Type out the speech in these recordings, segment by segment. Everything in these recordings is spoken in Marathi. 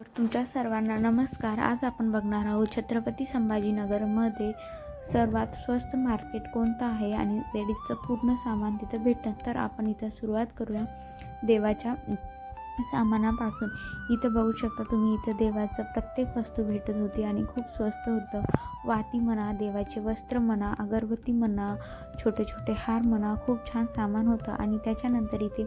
तुमच्या सर्वांना नमस्कार. आज आपण बघणार आहोत छत्रपती संभाजीनगरमध्ये सर्वात स्वस्त मार्केट कोणतं आहे आणि लेडीजचं पूर्ण सामान तिथं भेटतं. तर आपण इथं सुरुवात करूया देवाच्या सामानापासून. इथं बघू शकता तुम्ही इथं देवाचं प्रत्येक वस्तू भेटत होती आणि खूप स्वस्त होतं. वाती म्हणा देवाचे वस्त्र म्हणा अगरबत्ती म्हणा छोटे छोटे हार म्हणा खूप छान सामान होतं आणि त्याच्यानंतर इथे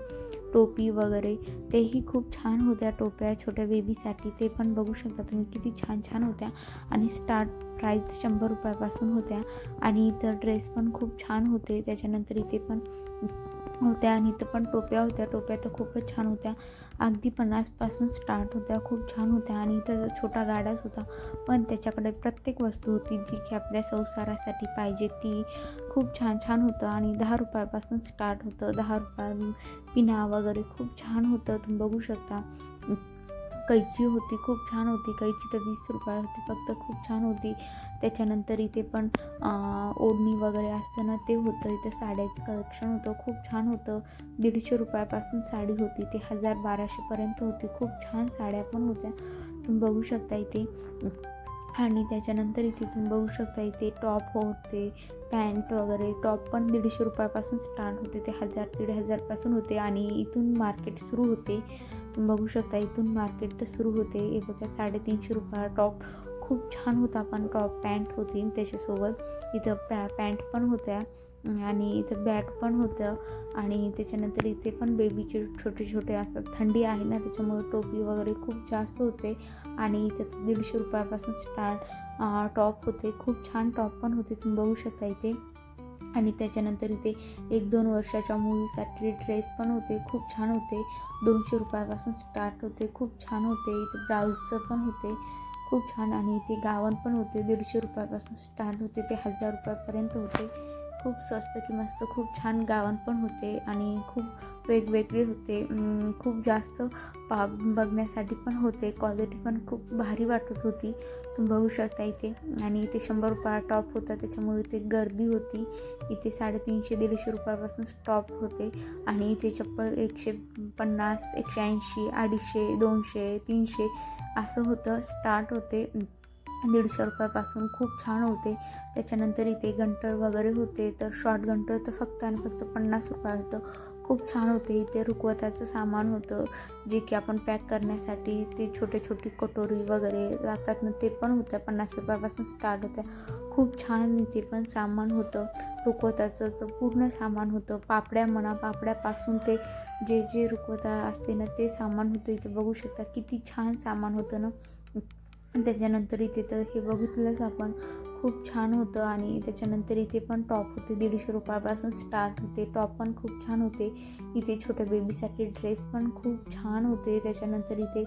टोपी वगैरे तेही खूप छान होत्या टोप्या छोट्या बेबीसाठी ते पण बघू शकता तुम्ही किती छान छान होत्या. आणि स्टार्ट प्राईस शंभर रुपयापासून होत्या. आणि इथं ड्रेस पण खूप छान होते. त्याच्यानंतर इथे पण होत्या आणि इथं पण टोप्या होत्या. टोप्या तर खूपच छान होत्या. अगदी पन्नासपासून स्टार्ट होत्या. खूप छान होत्या. आणि इथं छोटा गाडाच होता. पण त्याच्याकडे प्रत्येक वस्तू होती जी की आपल्या संसारासाठी पाहिजे ती खूप छान छान होतं. आणि दहा रुपयापासून स्टार्ट होतं. दहा रुपया पिना वगैरे खूप छान होतं तुम्ही बघू शकता. कैची होती खूप छान होती. कैची तर वीस रुपये होती फक्त खूप छान होती. त्याच्यानंतर इथे पण ओढणी वगैरे असतं ना ते होतं. इथे साड्याचं कलेक्शन होतं खूप छान होतं. दीडशे रुपयापासून साडी होती. ते हजार बाराशेपर्यंत होती. खूप छान साड्या पण होत्या. तुम्ही बघू शकता इथे. आणि त्याच्यानंतर इथे तुम्ही बघू शकता इथे टॉप होते पॅन्ट वगैरे. टॉप पण दीडशे रुपयापासून स्टार्ट होते ते हजार दीड हजारपासून होते आणि इथून मार्केट सुरू होते. बघू शकता इथून मार्केट सुरू होते. हे बघा साडेतीनशे रुपया टॉप. खूप छान होता पण टॉप पॅन्ट होती त्याच्यासोबत. इथं पॅ पॅन्ट पण होत्या. आणि इथं बॅग पण होतं. आणि त्याच्यानंतर इथे पण बेबीचे छोटे छोटे असतात थंडी आहे ना त्याच्यामुळे टोपी वगैरे खूप जास्त होते. आणि इथे दीडशे रुपयापासून स्टार्ट टॉप होते. खूप छान टॉप पण होते तुम्ही बघू शकता इथे. आणि त्याच्यानंतर इथे एक दोन वर्षाच्या मुलीसाठी ड्रेस पण होते खूप छान होते. दोनशे रुपयापासून स्टार्ट होते खूप छान होते. इथे ब्लाऊजचं पण होते खूप छान. आणि इथे गावन पण होते दीडशे रुपयापासून स्टार्ट होते ते हजार रुपयापर्यंत होते. खूप स्वस्त की मस्त खूप छान गावन पण होते आणि खूप वेगवेगळे होते. खूप जास्त पा बघण्यासाठी पण होते. क्वालिटी पण खूप भारी वाटत होती. तुम्ही बघू शकता इथे. आणि इथे शंभर रुपया टॉप होता. त्याच्यामुळे इथे गर्दी होती. इथे साडेतीनशे दीडशे रुपयापासून टॉप होते. आणि इथे चप्पल एकशे पन्नास एकशे ऐंशी अडीचशे दोनशे तीनशे असं होतं स्टार्ट होते. दीडशे रुपयापासून खूप छान होते. त्याच्यानंतर इथे घंटळ वगैरे होते. तर शॉर्ट घंटळ तर फक्त आणि फक्त पन्नास रुपये होतं. खूप छान होते. इथे रुकवताचं सामान होतं. जे की आपण पॅक करण्यासाठी ते छोटे छोटी कटोरी वगैरे लागतात ना ते पण होत्या. पन्नास रुपयापासून स्टार्ट होत्या. खूप छान इथे पण सामान होतं. रुकवताचं असं पूर्ण सामान होतं. पापड्या म्हणा पापड्यापासून ते जे जे रुकवता असते ना ते सामान होतं. इथे बघू शकता किती छान सामान होतं ना. त्याच्यानंतर इथे तर हे बघितलंच आपण खूप छान होतं. आणि त्याच्यानंतर इथे पण टॉप होते दीडशे रुपयापासून स्टार्ट होते. टॉप पण खूप छान होते. इथे छोट्या बेबीसाठी ड्रेस पण खूप छान होते. त्याच्यानंतर इथे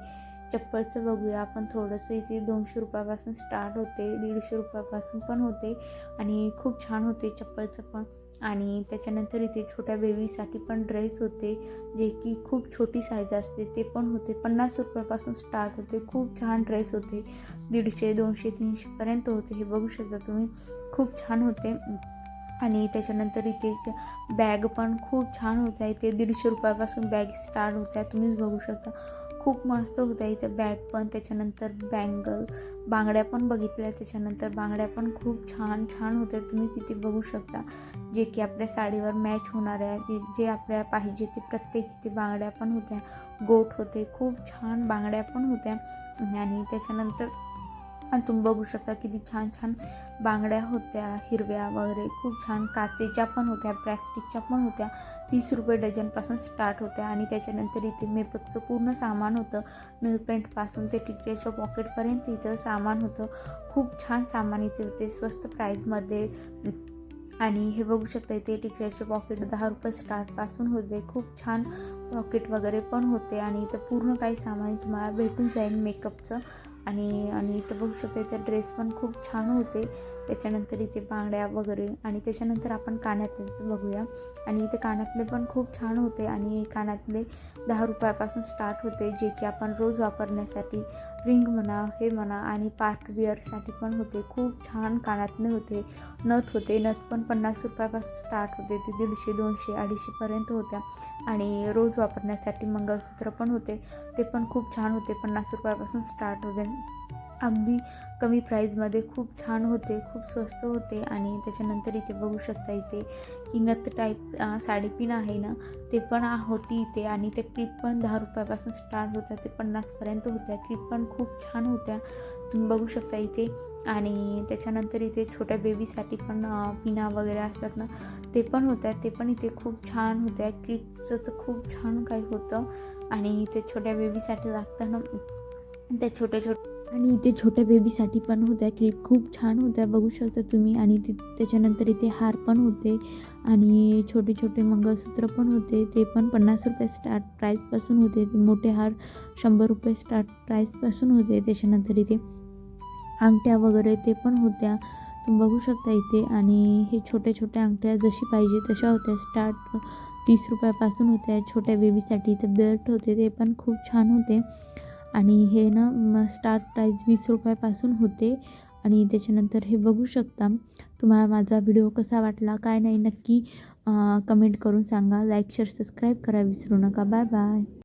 चप्पलचं बघूया. आपण थोडंसं इथे दोनशे रुपयापासून स्टार्ट होते दीडशे रुपयापासून पण होते आणि खूप छान होते चप्पलचं पण. आणि त्याच्यानंतर इथे छोट्या बेबीसाठी पण ड्रेस होते जे की खूप छोटी साईज असते ते पण होते. पन्नास रुपयापासून स्टार्ट होते. खूप छान ड्रेस होते. दीडशे दोनशे तीनशेपर्यंत होते. हे बघू शकता तुम्ही. खूप छान होते. आणि त्याच्यानंतर इथे बॅग पण खूप छान होत्या. इथे दीडशे रुपयापासून बॅग स्टार्ट होत्या. तुम्हीच बघू शकता. खूप मस्त होत्या इथे बॅग पण त्याच्यानंतर बँगल बांगड्या पण बघितल्या त्याच्यानंतर बांगड्या पण खूप छान छान होत्या. तुम्ही तिथे बघू शकता जे की आपल्या साडीवर मॅच होणाऱ्या जे जे आपल्या पाहिजे ते प्रत्येक इथे बांगड्या पण होत्या. गोट होते खूप छान बांगड्या पण होत्या. आणि त्याच्यानंतर आणि तुम्ही बघू शकता किती छान छान बांगड्या होत्या हिरव्या वगैरे खूप छान काचेच्या पण होत्या प्लॅस्टिकच्या पण होत्या. तीस रुपये डझनपासून स्टार्ट होत्या आणि त्याच्यानंतर इथे मेकअपचं पूर्ण सामान होतं. पेंटपासून ते टिकल्याच्या पॉकेटपर्यंत इथं सामान होतं. खूप छान सामान इथे होते स्वस्त प्राईजमध्ये आणि हे बघू शकता इथे टिकऱ्याचे पॉकेट दहा रुपये स्टार्टपासून होते. खूप छान पॉकेट वगैरे पण होते आणि इथं पूर्ण काही सामान तुम्हाला भेटून जाईल मेकअपचं आणि आणि इथं बघू शकता इथं ड्रेस पण खूप छान होते. त्याच्यानंतर इथे बांगड्या वगैरे आणि त्याच्यानंतर आपण कानातल्याचं बघूया. आणि इथे कानातले पण खूप छान होते आणि कानातले दहा रुपयापासून स्टार्ट होते जे की आपण रोज वापरण्यासाठी रिंग म्हणा हे म्हणा आणि पार्ट बिअरसाठी पण होते. खूप छान कानातले होते. नथ होते. नथ पण पन्नास रुपयापासून स्टार्ट होते. ते दीडशे दोनशे अडीचशेपर्यंत होत्या. आणि रोज वापरण्यासाठी मंगळसूत्र पण होते. ते पण खूप छान होते. पन्नास रुपयापासून स्टार्ट होते. अगदी कमी प्राईजमध्ये खूप छान होते खूप स्वस्त होते आणि त्याच्यानंतर इथे बघू शकता इथे ही टाईप साडी पिन आहे ना ते पण होती इथे आणि ते क्लिप पण दहा रुपयापासून स्टार्ट होत्या ते पन्नासपर्यंत होत्या क्लिप पण खूप छान होत्या. तुम्ही बघू शकता इथे आणि त्याच्यानंतर इथे छोट्या बेबीसाठी पण पिना वगैरे असतात ना ते पण होत्या ते पण इथे खूप छान होत्या. क्लिपचं तर खूप छान काही होतं आणि इथे छोट्या बेबीसाठी लागतं ना त्या छोट्या छोट्या आणि इथे छोट्या बेबीसाठी पण होत्या. क्लिप खूप छान होत्या बघू शकता तुम्ही. आणि ति त्याच्यानंतर इथे हार पण होते. आणि छोटे छोटे मंगळसूत्र पण होते. ते पण पन्नास रुपये स्टार्ट प्राईजपासून होते. मोठे हार शंभर रुपये स्टार्ट प्राईजपासून होते. त्याच्यानंतर इथे अंगठ्या वगैरे ते पण होत्या. तुम्ही बघू शकता इथे. आणि हे छोट्या छोट्या अंगठ्या जशी पाहिजे तशा होत्या. स्टार्ट तीस रुपयापासून होत्या. छोट्या बेबीसाठी इथे बेल्ट होते. ते पण खूप छान होते. आणि हे ना म स्टार्ट प्राईज वीस रुपयापासून होते. आणि त्याच्यानंतर हे बघू शकता. तुम्हाला माझा व्हिडिओ कसा वाटला काय नाही नक्की कमेंट करून सांगा. लाईक शेअर सबस्क्राईब करा. विसरू नका. Bye bye